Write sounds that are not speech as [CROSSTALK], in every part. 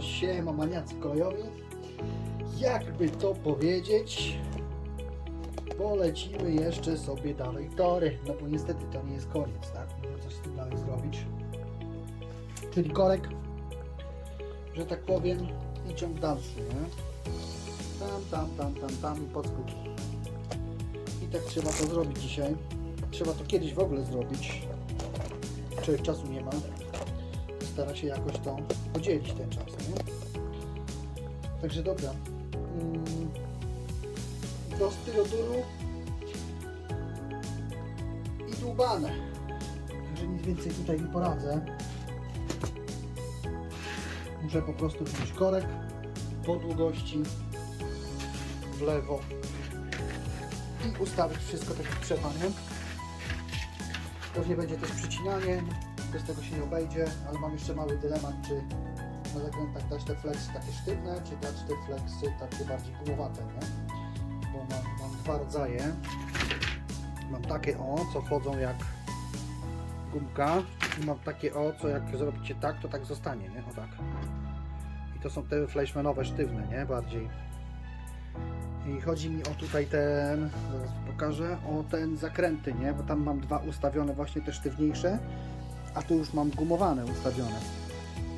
No, siema maniacy kolejowi. Jakby to powiedzieć, polecimy jeszcze sobie dalej tory. No bo niestety to nie jest koniec, tak? Musimy coś z tym dalej zrobić. Czyli korek, że tak powiem, i ciąg dalszy, nie? Tam, tam, tam, tam, tam i pod skórki. I tak trzeba to zrobić dzisiaj. Trzeba to kiedyś w ogóle zrobić. Człowiek czasu nie ma. Stara się jakoś to podzielić ten czas, nie? Także dobra. Mm, Do styloduru i dłubane. Także nic więcej tutaj nie poradzę. Muszę po prostu wziąć korek po długości w lewo i ustawić wszystko tak jak trzeba, nie? Pewnie będzie też przycinanie, bez tego się nie obejdzie, ale mam jeszcze mały dylemat, czy na zakrętach dać te flexy takie sztywne, czy dać te flexy takie bardziej gumowate, nie? Bo mam, mam dwa rodzaje. Mam takie o, co chodzą jak gumka i mam takie o, co jak zrobicie tak, to tak zostanie, nie? O tak. I to są te flashmanowe sztywne, nie? Bardziej. I chodzi mi o tutaj ten, zaraz pokażę, o ten zakręty, nie? Bo tam mam dwa ustawione właśnie te sztywniejsze, a tu już mam gumowane ustawione.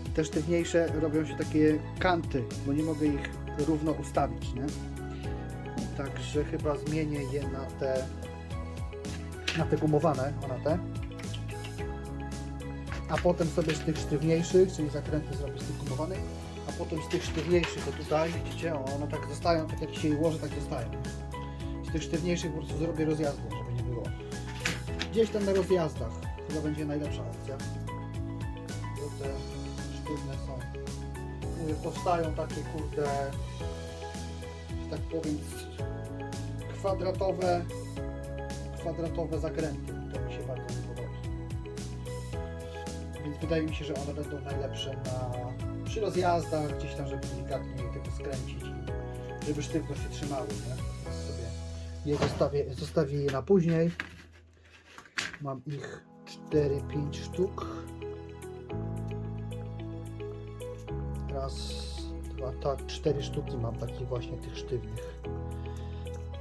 I te sztywniejsze robią się takie kanty, bo nie mogę ich równo ustawić, nie? Także chyba zmienię je na te na te gumowane, na te. A potem sobie z tych sztywniejszych, czyli zakręty zrobię z tych gumowanych, a potem z tych sztywniejszych, to tutaj widzicie, one tak zostają, tak jak się je tak zostają. Z tych sztywniejszych po prostu zrobię rozjazdy, żeby nie było. Gdzieś tam na rozjazdach chyba będzie najlepsza opcja. Bo te sztywne są. Mówię, powstają takie kurde, że tak powiem, kwadratowe, kwadratowe zakręty. To mi się bardzo nie podoba. Więc wydaje mi się, że one będą najlepsze na, przy rozjazdach, gdzieś tam, żeby delikatnie tylko skręcić i żeby sztywno się trzymały. Nie? Więc sobie je zostawię, zostawię je na później. Mam ich 4-5 sztuk. Raz, dwa, tak, cztery sztuki mam takich właśnie tych sztywnych.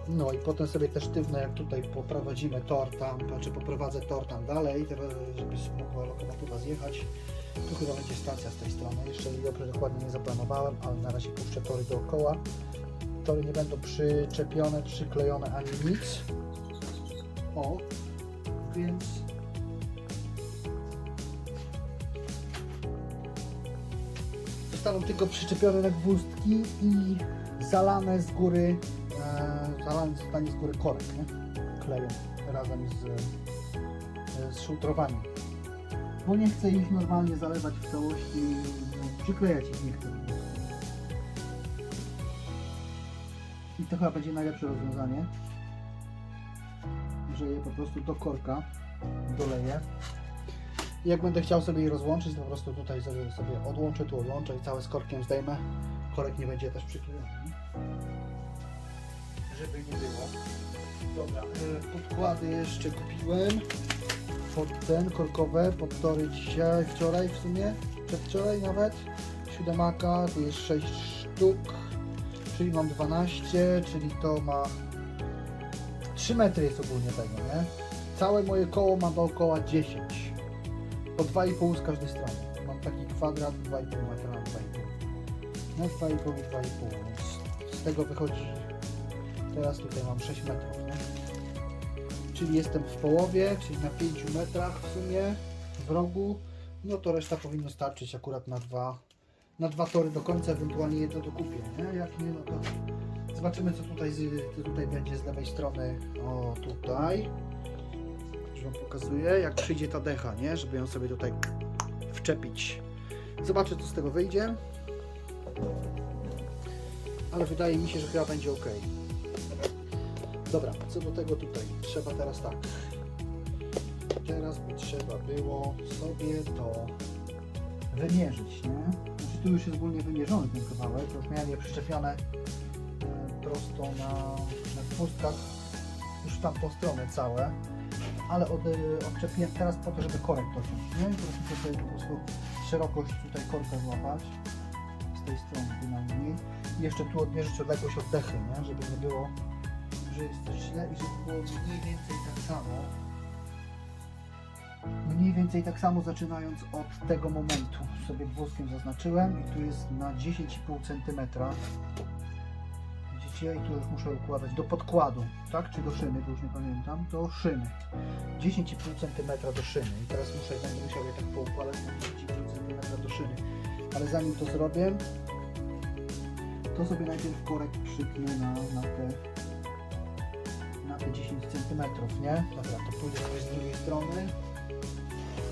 No i potem sobie te sztywne, jak tutaj poprowadzimy tor tam, znaczy poprowadzę tor tam dalej, żeby mogła lokomotywa zjechać. Tu chyba będzie stacja z tej strony. Jeszcze dobrze dokładnie nie zaplanowałem, ale na razie puszczę tory dookoła. Tory nie będą przyczepione, przyklejone ani nic. O, więc zostaną tylko przyczepione na gwózdki i zalane z góry, e, zostanie z góry korek, nie? Klejem razem z, e, z szutrowaniem. Bo nie chcę ich normalnie zalewać w całości, no, przyklejać ich nie chcę. I to chyba będzie najlepsze rozwiązanie, że je po prostu do korka doleję. Jak będę chciał sobie je rozłączyć, to po prostu tutaj sobie, sobie odłączę, tu odłączę i całe z korkiem zdejmę. Korek nie będzie też przyklejony. Żeby nie było. Dobra, e, podkłady jeszcze kupiłem. Pod ten, korkowe, pod tory dzisiaj, wczoraj w sumie, przedwczoraj nawet. Siódemaka, tu jest 6 sztuk, czyli mam 12, czyli to ma 3 metry jest ogólnie tego, nie? Całe moje koło ma dookoła 10 po 2,5 z każdej strony. Mam taki kwadrat 2,5 metra na 2,5. No 2,5 i 2,5, więc z tego wychodzi teraz tutaj mam 6 metrów, nie? Czyli jestem w połowie, czyli na 5 metrach w sumie w rogu. No to reszta powinno starczyć akurat na dwa, na dwa tory do końca, ewentualnie jedno dokupię, nie? Jak nie, no to zobaczymy co tutaj, z, co tutaj będzie z lewej strony. O, tutaj już Wam pokazuję, jak przyjdzie ta decha, nie? Żeby ją sobie tutaj wczepić. Zobaczę, co z tego wyjdzie. Ale wydaje mi się, że chyba będzie ok. Dobra, co do tego tutaj. Trzeba teraz tak. Teraz by trzeba było sobie to wymierzyć, nie? Znaczy tu już jest ogólnie wymierzony ten kawałek. Już miałem je przyczepione e, prosto na, na gwózdkach już w tamtą stronę całe ale od, odczepiłem teraz po to, żeby korek dociąć, nie? Muszę sobie po prostu szerokość tutaj korka złapać. z tej strony bynajmniej. I jeszcze tu odmierzyć odległość od dechy, nie? Żeby nie było, że jest coś źle i żeby było mniej więcej tak samo. Mniej więcej tak samo zaczynając od tego momentu. Sobie włoskiem zaznaczyłem i tu jest na 10,5 cm. Widzicie? I tu już muszę układać do podkładu, tak? Czy do szyny, bo już nie pamiętam. Do szyny. 10,5 cm do szyny. I teraz muszę, będę musiał je tak poukładać na 10,5 cm do szyny. Ale zanim to zrobię, to sobie najpierw korek przypnę na, na te na te 10 cm, nie? Dobra, to pójdę sobie z drugiej strony.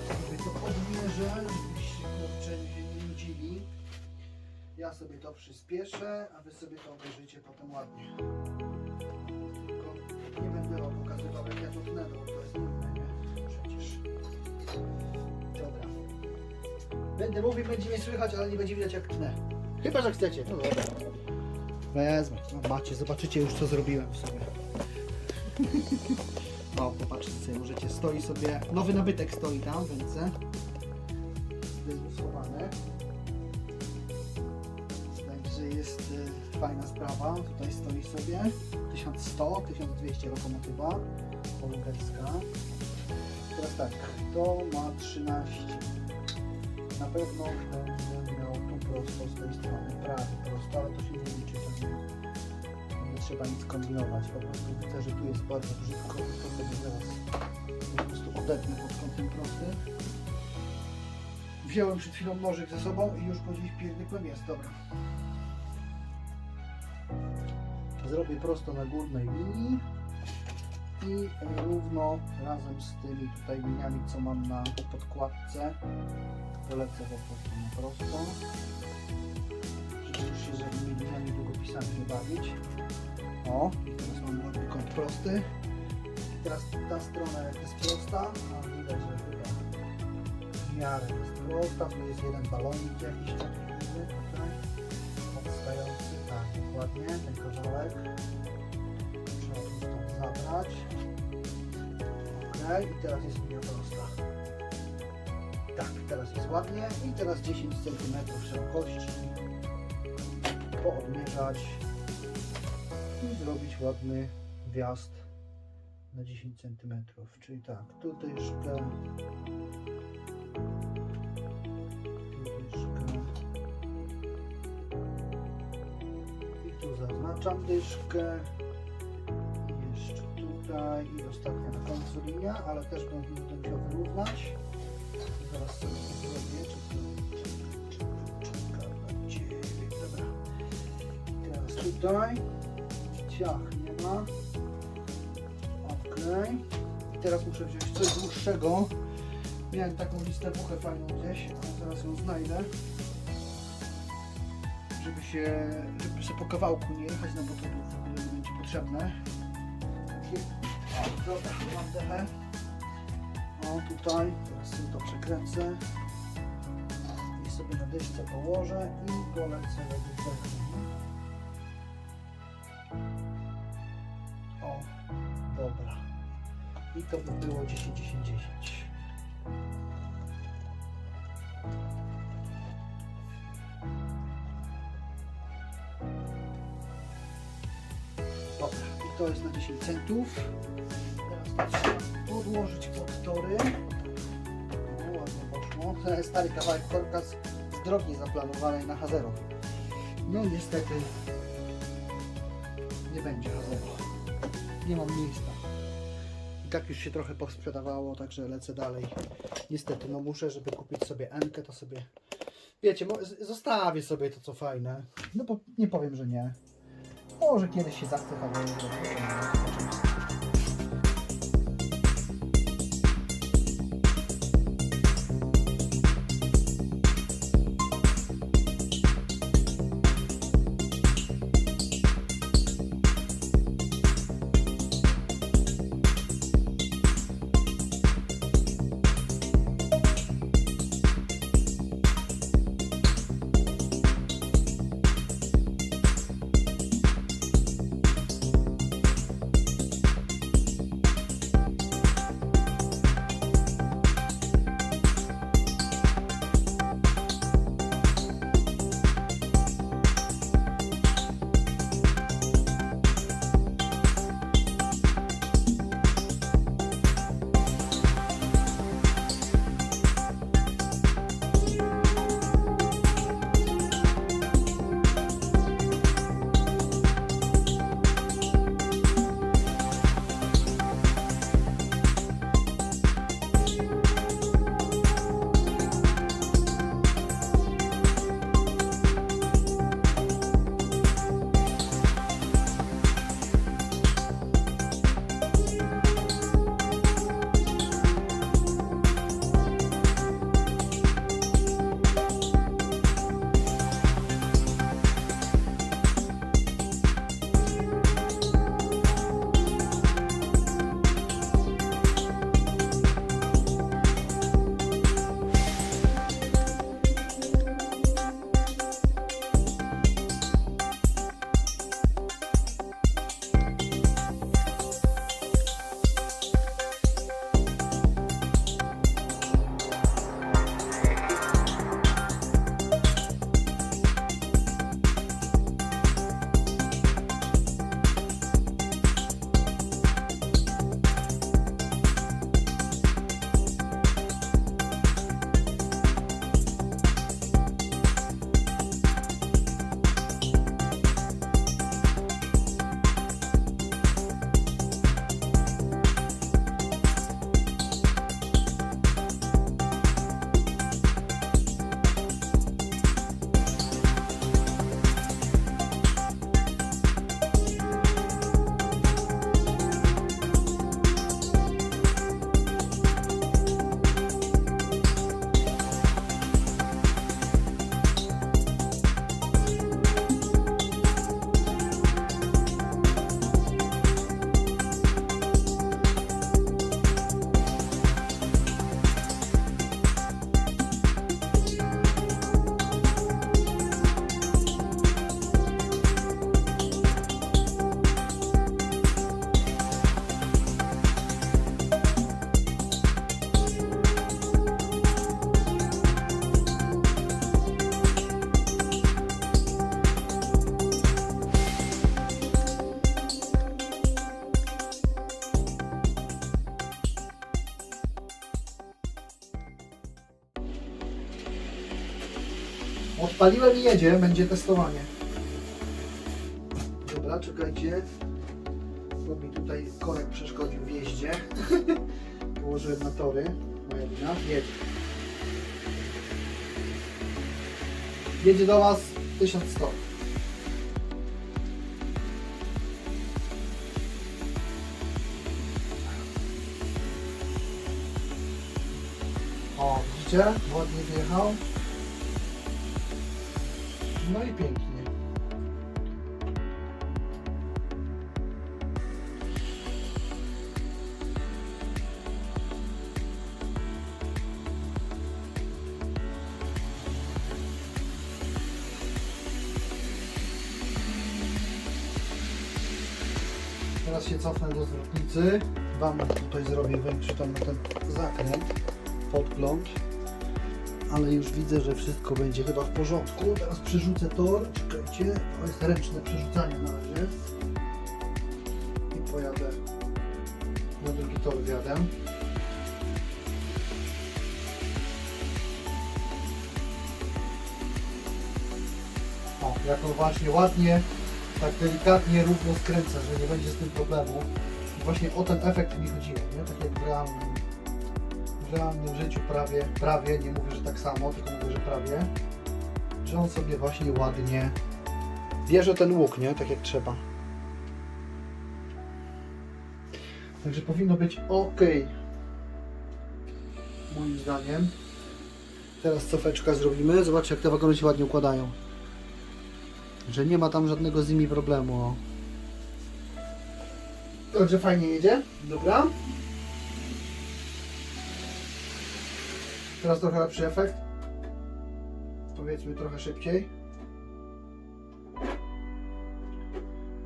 Sobie to odmierzę, żebyście kurczę nie nudzili. Ja sobie to przyspieszę, a wy sobie to obejrzycie potem ładnie. Tylko nie będę wam pokazywał jak ja to tnę, bo to jest nudne, nie? Przecież. Dobra. Będę mówił, będzie mnie słychać, ale nie będzie widać jak tnę. Chyba, że chcecie. No dobra. Wezmę. No macie, zobaczycie już co zrobiłem w sobie. [LAUGHS] O, popatrzcie sobie, możecie, stoi sobie, nowy nabytek stoi tam w sprawa. Tutaj stoi sobie 1100, 1200 lokomotywa holenderska. Teraz tak, to ma 13. Na pewno będę miał tu prosto z tej strony, prawie prosto, ale to się nie liczy. Nie, nie trzeba nic kombinować. Po prostu widzę, że tu jest bardzo brzydko to sobie zaraz po prostu odetnę pod kątem prostym. Wziąłem przed chwilą nożyk ze sobą i już go gdzieś pierdykłem jest, dobra. Zrobię prosto na górnej linii i równo razem z tymi tutaj liniami, co mam na podkładce, dolecę po prostu na prosto, żeby już się z żadnymi liniami długopisami nie bawić. O, i teraz ładny kąt prosty. Teraz ta strona jest prosta, a widać, że w miarę jest prosta, tu jest jeden balonik jakiś taki dokładnie, ten kawałek. Trzeba tu zabrać. Ok, i teraz jest linia prosta. Tak, teraz jest ładnie i teraz 10 cm szerokości poodmierzać i zrobić ładny wjazd na 10 cm. Czyli tak, tu dyszkę, zaznaczam dyszkę jeszcze tutaj i ostatnia na końcu linia, ale też będę musiał wyrównać. Zaraz sobie to zrobię, czy to na 9, dobra. Teraz tutaj ciach nie ma. Ok. I teraz muszę wziąć coś dłuższego. Miałem taką listę buchę fajną gdzieś, ale zaraz ją znajdę. Żeby się, żeby się po kawałku nie jechać, no bo to w będzie potrzebne. Dobra, mam dechę. O, tutaj, teraz sobie to przekręcę. I sobie na dyszce położę i go lecę według dechy. O, dobra. I to by było 10, 10, 10. 8 centów. Teraz tak to trzeba podłożyć pod tory. O, ładnie poszło. [LAUGHS] Stary kawałek korka z, z drogi zaplanowanej na H0. No niestety nie będzie H0. Nie mam miejsca. I tak już się trochę posprzedawało, także lecę dalej. Niestety, no muszę, żeby kupić sobie enkę, to sobie wiecie, zostawię sobie to co fajne. No bo nie powiem, że nie. Może kiedyś się zachce. Odpaliłem i jedzie, będzie testowanie. Dobra, czekajcie. Bo mi tutaj korek przeszkodził w jeździe. [LAUGHS] Położyłem na tory. Moja wina. Jedzie. Jedzie do Was 1100. O, widzicie? Ładnie wjechał. No i pięknie. Teraz się cofnę do zwrotnicy. Wam tutaj zrobię większy na ten zakręt, podgląd. Ale już widzę, że wszystko będzie chyba w porządku. Teraz przerzucę tor. Czekajcie, to jest ręczne przerzucanie na razie. I pojadę na drugi tor wjadę. O, jak on właśnie ładnie, tak delikatnie, równo skręca, że nie będzie z tym problemu. Właśnie o ten efekt mi chodziło, nie? Tak jak realnym, w realnym życiu prawie, prawie, nie mówię, że tak samo, tylko mówię, że prawie, że on sobie właśnie ładnie bierze ten łuk, nie? Tak jak trzeba. Także powinno być ok. Moim zdaniem. Teraz cofeczka zrobimy. Zobaczcie, jak te wagony się ładnie układają. Że nie ma tam żadnego z nimi problemu. Także fajnie jedzie. Dobra. Teraz trochę lepszy efekt. Powiedzmy trochę szybciej.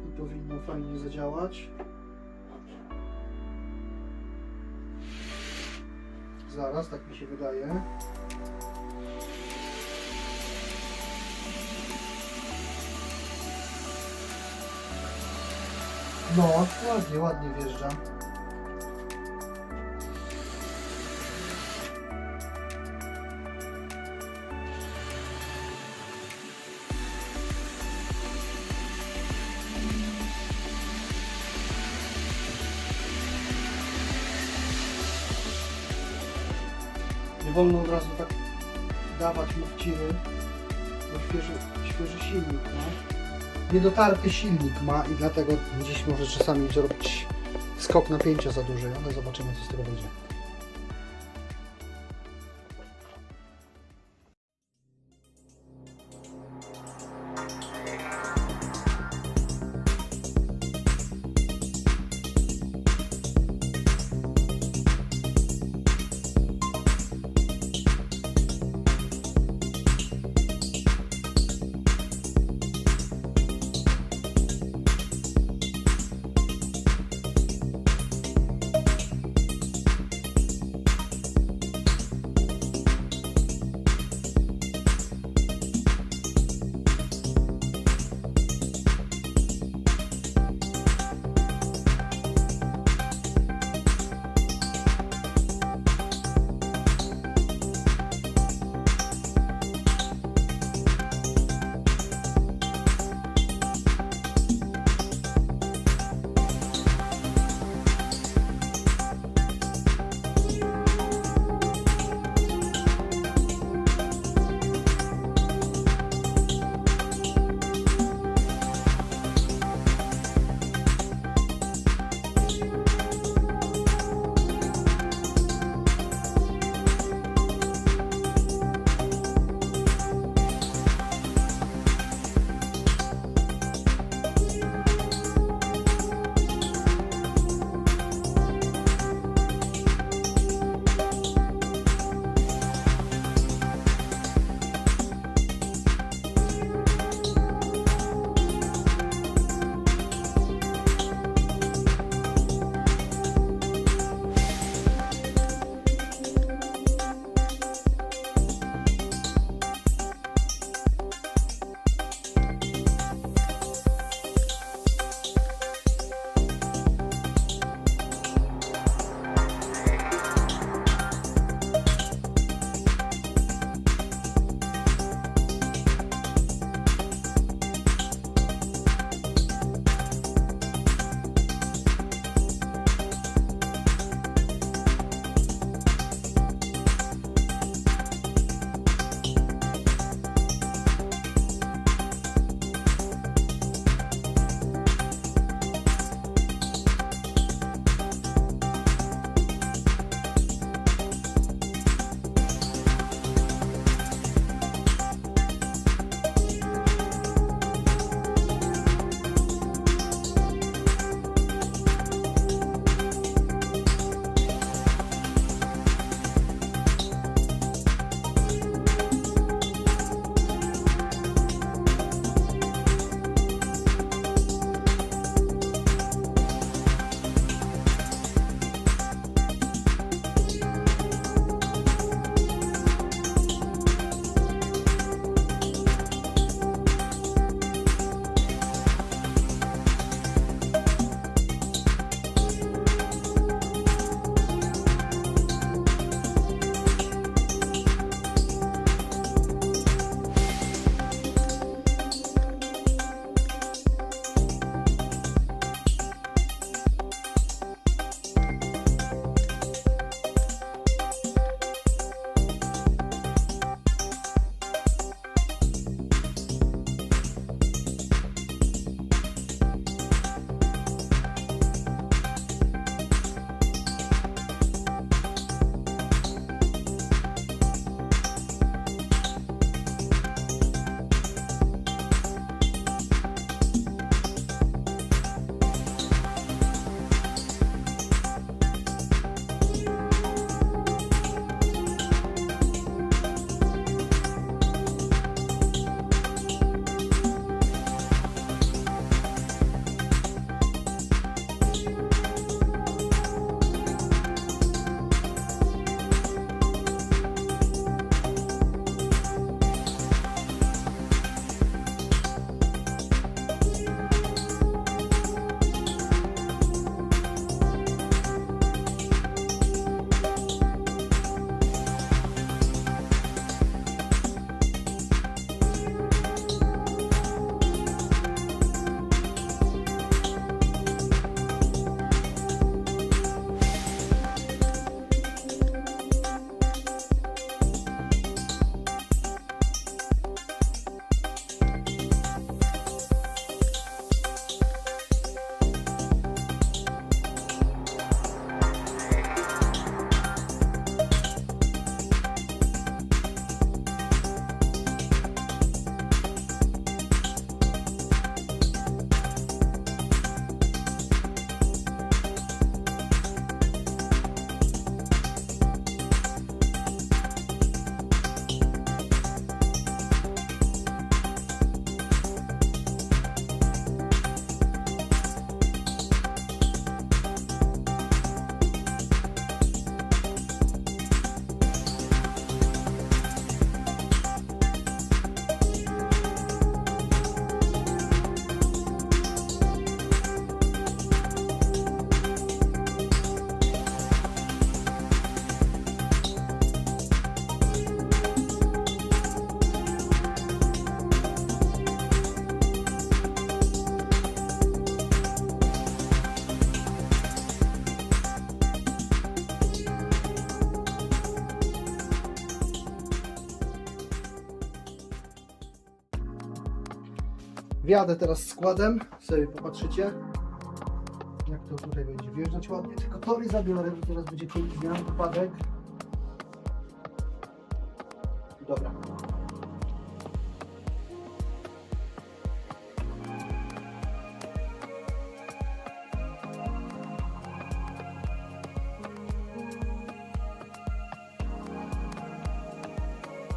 I powinno fajnie zadziałać. Zaraz, tak mi się wydaje. No, ładnie, ładnie wjeżdża. Wolno od razu tak dawać mu wciry, bo świeży, świeży silnik ma niedotarty silnik ma i dlatego gdzieś może czasami zrobić skok napięcia za duży, ale zobaczymy co z tego będzie. Wjadę teraz składem, sobie popatrzycie, jak to tutaj będzie wjeżdżać ładnie. Tylko tory zabiorę, bo teraz będzie kolizja, wypadek. Dobra.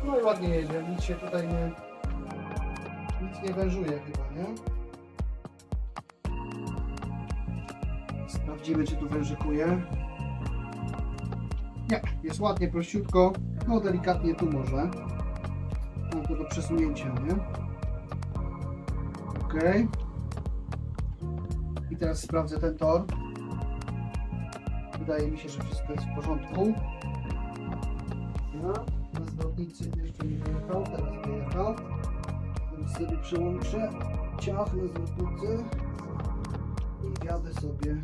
No i ładnie jedzie, nic się tutaj nie... Nic nie wężuje chyba, nie? Sprawdzimy, czy tu wężykuje. Nie, jest ładnie, prościutko. No delikatnie tu może. Mam to do przesunięcia, nie? Ok. I teraz sprawdzę ten tor. Wydaje mi się, że wszystko jest w porządku. No, na zwrotnicy jeszcze nie wyjechał, teraz wyjechał. Sobie przełączę ciach na zwrotnicy i jadę sobie.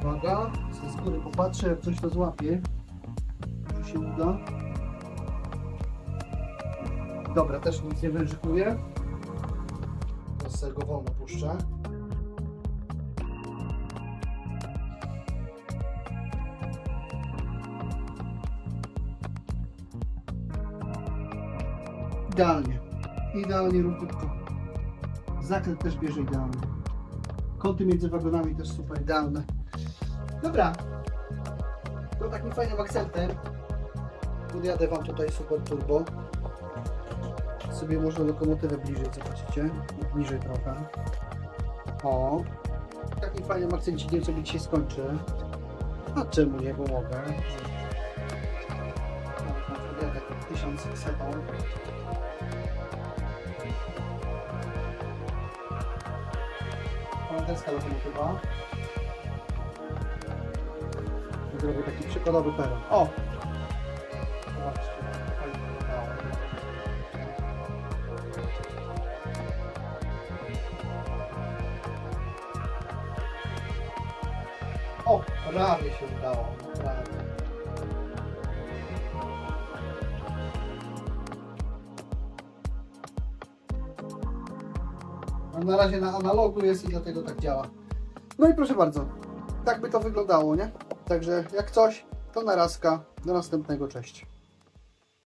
Uwaga, z góry popatrzę, jak coś to złapie. Czy się uda? Dobra, też nic nie wężykuję. Teraz go wolno puszczę. Idealnie. Idealnie równiutko. Zakręt też bierze idealnie. Kąty między wagonami też super idealne. Dobra. To takim fajnym akcentem podjadę Wam tutaj super turbo. Sobie można lokomotywę bliżej zobaczycie. Niżej trochę. O. Takim fajnym akcencikiem sobie dzisiaj skończę. A czemu nie pomogę? Podjadę 1000 sekund. holenderska lokomotywa. Zrobię taki przykładowy peron. O! Na razie na analogu jest i dlatego tak działa. No i proszę bardzo, tak by to wyglądało, nie? Także jak coś, to narazka. Do następnego, cześć.